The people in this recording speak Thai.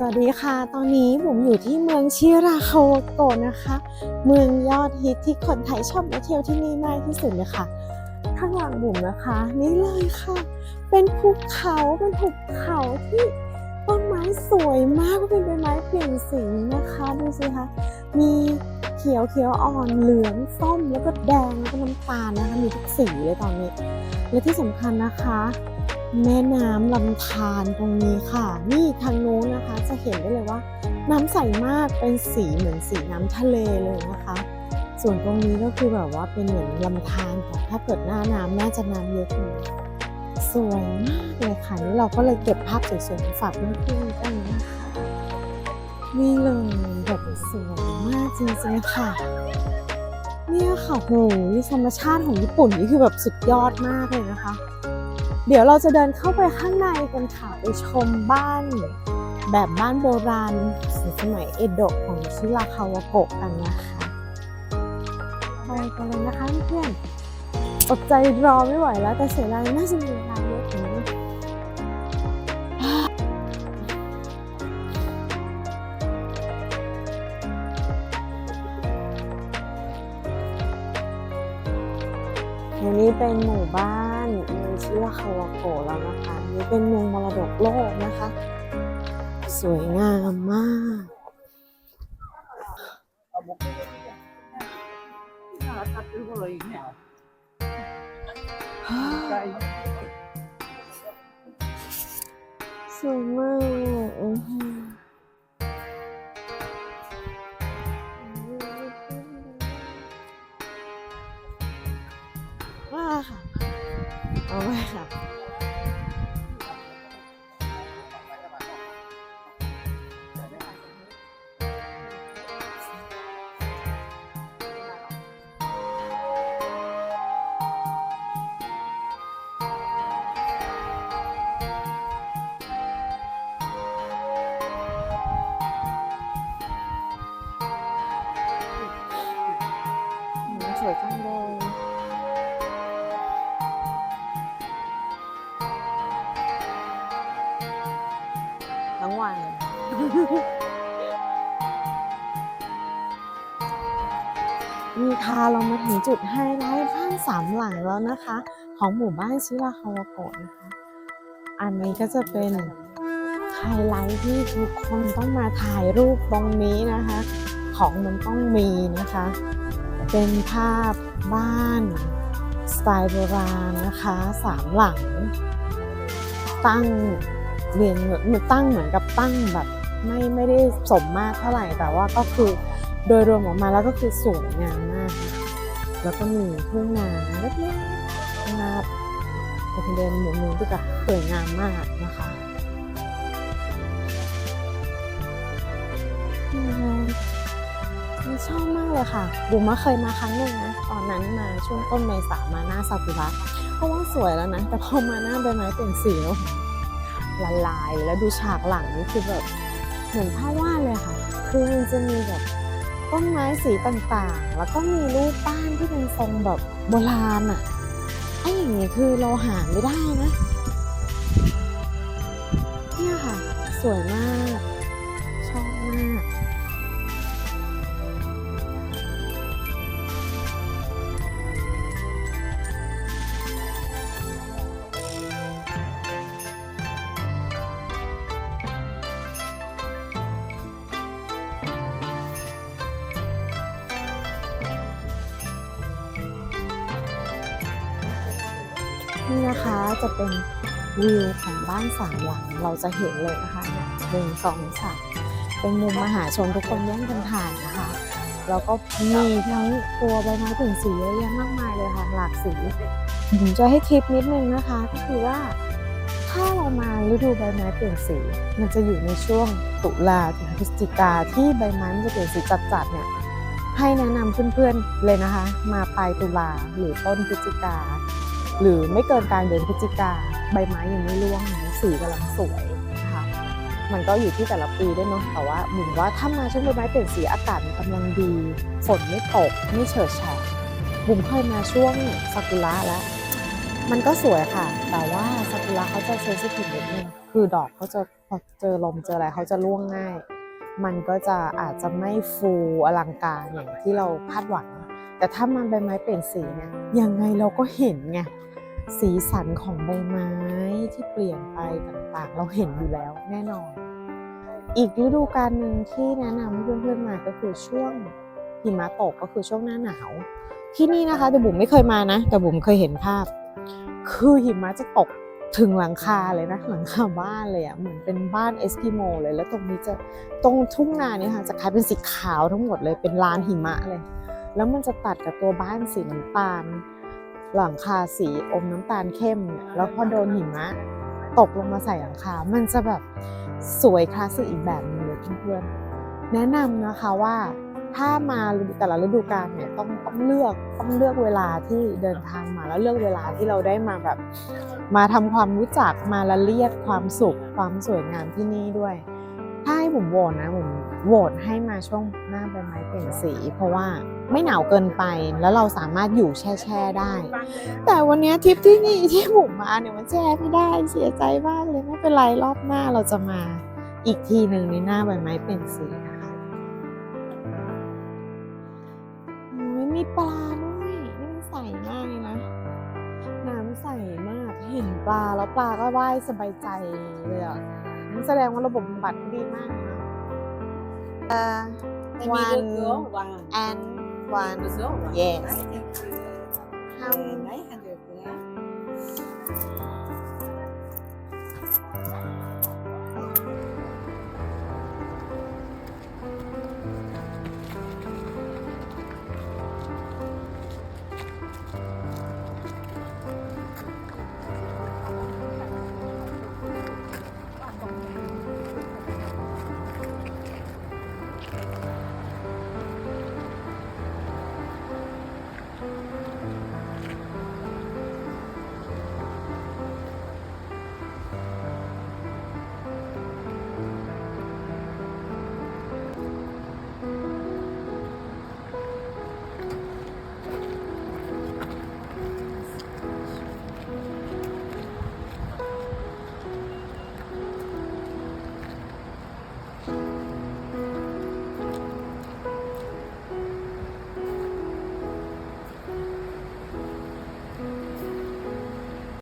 สวัสดีค่ะ ตอนนี้ผมอยู่ที่เมืองชิราคาวาโกะนะคะ เมืองยอดฮิตที่คนไทยชอบมาเที่ยวที่นี่มากที่สุดเลยค่ะ ข้างหลังบุ๋มนะคะ นี่เลยค่ะ เป็นภูเขาเป็นภูเขาที่ต้นไม้สวยมากเป็นใบไม้เปลี่ยนสีนะคะดูสิคะมีเขียวเขียวอ่อนเหลืองส้มแล้วก็แดงแล้วก็น้ำตาลนะคะมีทุกสีเลยตอนนี้ และที่สำคัญนะคะ แม่น้ำลำธารตรงนี้ค่ะ นี่ทางโน้นนะคะจะเห็นได้เลยว่า น้ำใสมากเป็นสีเหมือนสีน้ำทะเลเลยนะคะ ส่วนตรงนี้ก็คือแบบว่าเป็นเหมือนลำธารค่ถ้าเกิดหน้าน้ำน่าจะน้ำเยอะกว่านี้สวยมากเลยค่ะนี่เราก็เลยเก็บภาพสวยๆมาฝากเพื่อนๆกันนะคะนี่เลยแบบสวยมากจริงๆค่ะเนี่ยค่ะโหธรรมชาติของญี่ปุ่นนี่คือแบบสุดยอดมากเลยนะคะ เดี๋ยวเราจะเดินเข้าไปข้างในกันค่ะไปชมบ้าน แบบบ้านโบราณสมัยเอโดะของชิราคาวะโกะกันนะคะไปกันเลยนะคะเพื่อนอดใจรอไม่ไหวแล้วแต่เสียดายน่าจะมีเวลา อันนี้เป็นหมู่บ้านเมืองชิราคาวาโกะแล้วนะคะนนี่เป็นเมืองมรดกโลกนะคะ สวยงามมากสวยมาก เอา วัน นี่ค่ะเรามาถึงจุดไฮไลท์บ้านสามหลังแล้วนะคะ ของหมู่บ้านชิราคาวโกะนะคะ อันนี้ก็จะเป็นไฮไลท์ที่ทุกคนต้องมาถ่ายรูปตรงนี้นะคะ ของมันต้องมีนะคะ เป็นภาพบ้านสไตล์โบราณนะคะสามหลังตั้ง เรียงเหมือนตั้งเหมือนกับตั้งแบบไม่ไม่ได้สมมากเท่าไหร่แต่ว่าก็คือโดยรวมออกมาแล้วก็คือสวยงามมาก แล้วก็มีทุ่งนาเล็กๆข้างหน้าไปเดินหมุนๆดีกว่าสวยงามมากนะคะอืมชอบมากเลยค่ะ บุ๋มมาเคยมาครั้งหนึ่งนะ ตอนนั้นมาช่วงต้นเมษามาหน้าซากุระก็ว่าสวยแล้วนะ แต่พอมาหน้าใบไม้เปลี่ยนสีแล้ว ละลายแล้วดูฉากหลังนี่คือแบบเหมือนภาพวาดเลยค่ะ คือมันจะมีแบบต้นไม้สีต่างๆ แล้วก็มีรูปบ้านที่เป็นทรงแบบโบราณอะไอ้อย่างนี้คือเราหาไม่ได้นะ เนี่ยค่ะ สวยมาก นี่นะคะจะเป็นวิวของบ้านสามหลังเราจะเห็นเลยนะคะหนึ่งสองสามเป็นมุมมหาชนทุกคนแย่งกันถ่ายนะคะแล้วก็มีทั้งตัวใบไม้ผึ่งสีเยอะแยะมากมายเลยค่ะหลากสีผมจะให้ทิปนิดนึงนะคะ ก็คือว่าถ้าเรามาฤดูใบไม้เปลี่ยนสี มันจะอยู่ในช่วงตุลาถึงพฤศจิกาที่ใบไม้มันจะเปลี่ยนสีจัดๆเนี่ยให้แนะนำเพื่อนๆเลยนะคะ มาปลายตุลาหรือต้นพฤศจิกา หรือไม่เกินกลางเดือนพฤศจิกาใบไม้ยังไม่ร่วงสีกำลังสวยนะคะมันก็อยู่ที่แต่ละปีด้วยเนาะแต่ว่าบุ๋มว่าถ้ามาช่วงใบไม้เปลี่ยนสีอากาศมันกำลังดี ฝนไม่ตกไม่เฉิดฉายบุ๋มเคยมาช่วงซากุระแล้ว มันก็สวยค่ะ แต่ว่าซากุระเขาจะเซนซิทีฟนิดนึงคือดอกเขาจะพอเจอลมเจออะไรเขาจะร่วงง่าย มันก็จะอาจจะไม่ฟูอลังการอย่างที่เราคาดหวัง แต่ถ้ามันใบไม้เปลี่ยนสีเนี่ยยังไงเราก็เห็นไง สีสันของใบไม้ที่เปลี่ยนไปต่างๆ เราเห็นอยู่แล้วแน่นอน อีกฤดูกาลหนึ่งที่แนะนำให้เพื่อนๆมาก็คือช่วงหิมะตกก็คือช่วงหน้าหนาว ที่นี่นะคะแต่บุ๋มไม่เคยมานะ แต่บุ๋มเคยเห็นภาพ คือหิมะจะตกถึงหลังคาเลยนะหลังคาบ้านเลยอะ่ะเหมือนเป็นบ้านเอสกิโมเลย แล้วตรงนี้จะตรงทุ่งนาเนี่ยค่ะจะกลายเป็นสีขาวทั้งหมดเลยเป็นลานหิมะเลย แล้วมันจะตัดกับตัวบ้านสีน้ำตาล หลังคาสีอมน้ำตาลเข้มเนี่ยแล้วพอโดนหิมะตกลงมาใส่หลังคา มันจะแบบสวยคลาสสิกอีกแบบหนึงเลยเพื่อนๆแนะนำนะคะว่าถ้ามาแต่ละฤดูกาลเนี่ยต้องต้องเลือกต้องเลือกเวลาที่เดินทางมาแล้วเลือกเวลาที่เราได้มาแบบ มาทำความรู้จักมาละเลียดความสุขความสวยงามที่นี่ด้วย ให้ผมโหวตนะผมโหวตให้มาช่วงหน้าใบไม้เปลี่ยนสี เพราะว่าไม่หนาวเกินไปแล้วเราสามารถอยู่แช่แช่ได้ แต่วันนี้ทริปที่นี่ที่ผมมาเนี่ยมันแช่ไม่ได้เสียใจมากเลยไม่เป็นไรรอบหน้าเราจะมาอีกทีหนึ่งในหน้าใบไม้เปลี่ยนสีนะคะโอ้ยมีปลาด้วยนี่มันใสมากเลยนะน้ำใสมากเห็นปลาแล้วปลาก็ว่ายสบายใจเลยอะ นั่นแสดงว่าระบบบำบัดดีมากเลยนะเอ่อ one one and one Brazil, one. yes Right? how And I